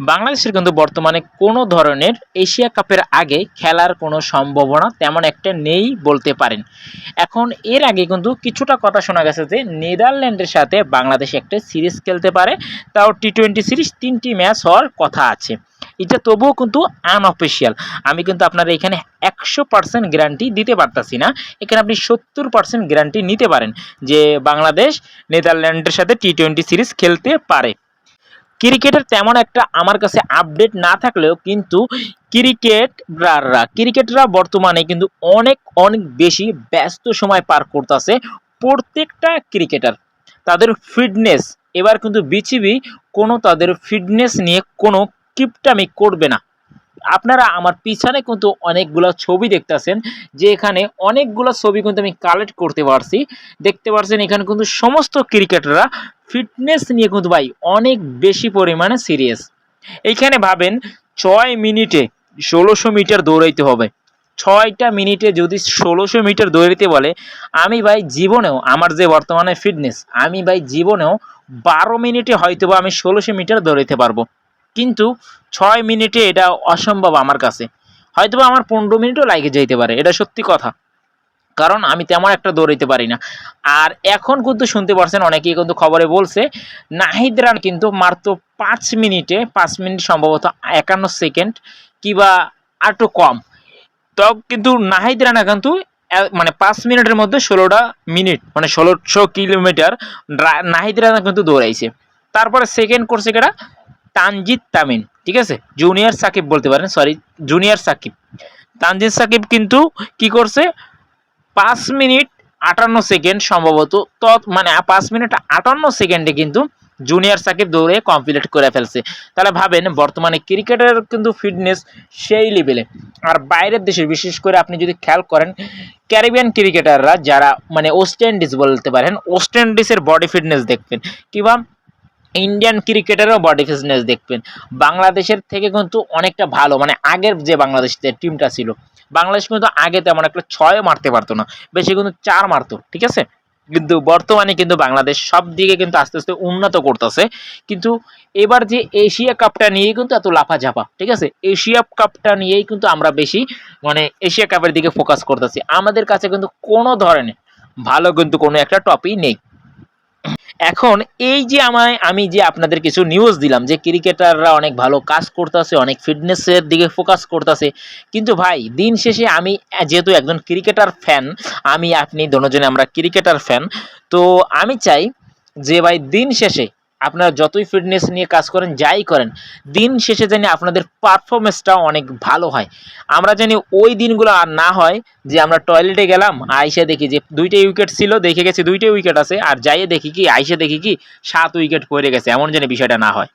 বাংলাদেশের কিন্তু বর্তমানে কোনো ধরনের এশিয়া কাপের আগে খেলার কোনো সম্ভাবনা তেমন একটা নেই বলতে পারেন। এখন এর আগে কিন্তু কিছুটা কথা শোনা গেছে যে নেদারল্যান্ডের সাথে বাংলাদেশ একটা সিরিজ খেলতে পারে, তাও টি টোয়েন্টি সিরিজ তিনটি ম্যাচ হওয়ার কথা আছে। এটা তবুও কিন্তু আনঅফিসিয়াল আমি কিন্তু আপনার এখানে একশো পার্সেন্ট গ্যারান্টি দিতে পারতাছি না। এখানে আপনি সত্তর পার্সেন্ট গ্যারান্টি নিতে পারেন যে বাংলাদেশ নেদারল্যান্ডের সাথে টি টোয়েন্টি সিরিজ খেলতে পারে। ক্রিকেটের তেমন একটা আমার কাছে আপডেট না থাকলেও কিন্তু ক্রিকেটাররা ক্রিকেটরা বর্তমানে কিন্তু অনেক অনেক বেশি ব্যস্ত সময় পার করতেছে প্রত্যেকটা ক্রিকেটার। তাদের ফিটনেস এবার কিন্তু বিসিবি কোনো তাদের ফিটনেস নিয়ে কোনো কিপটামি করবে না। আপনারা আমার পিছনে কিন্তু অনেকগুলো ছবি দেখতেছেন, যে এখানে অনেকগুলো ছবি কিন্তু আমি কালেক্ট করতে পারছি। দেখতে পারছেন এখানে কিন্তু সমস্ত ক্রিকেটাররা ফিটনেস নিয়ে কিন্তু ভাই অনেক বেশি পরিমাণে সিরিয়াস এইখানে ভাবেন ছয় মিনিটে ষোলোশো মিটার দৌড়াইতে হবে। ছয়টা মিনিটে যদি ষোলোশো মিটার দৌড়াইতে বলে, আমি ভাই জীবনেও আমার যে বর্তমানে ফিটনেস আমি ভাই জীবনেও বারো মিনিটে হয়তো আমি ষোলোশো মিটার দৌড়াইতে পারব। কিন্তু ছয় মিনিটে এটা অসম্ভব আমার কাছে। হয়তো আমার পনেরো মিনিটও লাগে যেতে পারে, এটা সত্যি কথা। কারণ আমি তেমন একটা দৌড়াইতে পারি না। আর এখন কিন্তু শুনতে পারছেন, অনেকেই কিন্তু খবরে বলছে, নাহিদ রান কিন্তু মাত্র পাঁচ মিনিটে, পাঁচ মিনিট সম্ভবত একান্ন সেকেন্ড কিবা আর একটু কম। তো কিন্তু নাহিদ রানা কিন্তু মানে পাঁচ মিনিটের মধ্যে ষোলোটা মিনিট মানে ষোলোশো কিলোমিটার নাহিদ রানা কিন্তু দৌড়াইছে। তারপরে সেকেন্ড করছে কেটা তানজিদ তামিন ঠিক আছে? জুনিয়র সাকিব বলতে পারেন সরি জুনিয়র সাকিব। তানজিদ সাকিব কিন্তু কি করছে? পাঁচ মিনিট আটান্ন সেকেন্ড সম্ভবত তত মানে পাঁচ মিনিট আটান্ন সেকেন্ডে কিন্তু জুনিয়র সাকিব দৌড়ে কমপ্লিট করে ফেলছে। তাহলে ভাবেন, বর্তমানে ক্রিকেটের কিন্তু ফিটনেস সেই লেভেলে আর বাইরের দেশে বিশেষ করে আপনি যদি খেয়াল করেন ক্যারিবিয়ান ক্রিকেটাররা যারা মানে ওয়েস্ট ইন্ডিজ বলতে পারেন ওয়েস্ট ইন্ডিজের বডি ফিটনেস দেখবেন। কিংবা ইন্ডিয়ান ক্রিকেটারও বডি ফিটনেস দেখবেন। বাংলাদেশের থেকে কিন্তু অনেকটা ভালো মানে আগের যে বাংলাদেশ টিমটা ছিল, বাংলাদেশ কিন্তু আগে তেমন একটা ছয় মারতে পারতো না, বেশি কিন্তু চার মারতো, ঠিক আছে? কিন্তু বর্তমানে কিন্তু বাংলাদেশ সব দিকে কিন্তু আস্তে আস্তে উন্নত করতেছে। কিন্তু এবার যে এশিয়া কাপটা নিয়েই কিন্তু এত লাফাঝাপা, ঠিক আছে? এশিয়া কাপটা নিয়েই কিন্তু আমরা বেশি মানে এশিয়া কাপের দিকে ফোকাস করতেছি। আমাদের কাছে কিন্তু কোনো ধরনের ভালো কিন্তু কোনো একটা টপিক নেই। এখন এই যে আমায়, আমি যে আপনাদের কিছু নিউজ দিলাম যে ক্রিকেটাররা অনেক ভালো কাজ করতেছে, অনেক ফিটনেসের দিকে ফোকাস করতেছে, কিন্তু ভাই, দিন শেষে আমি যেহেতু একজন ক্রিকেটার ফ্যান আমি, আপনি দুজনে আমরা ক্রিকেটার ফ্যান তো আমি চাই যে ভাই, দিন শেষে আপনারা যতই ফিটনেস নিয়ে কাজ করেন, যাই করেন, দিন শেষে জানি আপনাদের পারফরমেন্সটা অনেক ভালো হয়। আমরা জানি ওই দিনগুলো আর না হয় যে আমরা টয়লেটে গেলাম, আইসে দেখি যে দুইটা উইকেট ছিল, দেখে গেছি দুইটাই উইকেট আছে, আর যাইয়ে দেখি কি, আইসে দেখি কি, সাত উইকেট পড়ে গেছে, এমন যেন বিষয়টা না হয়।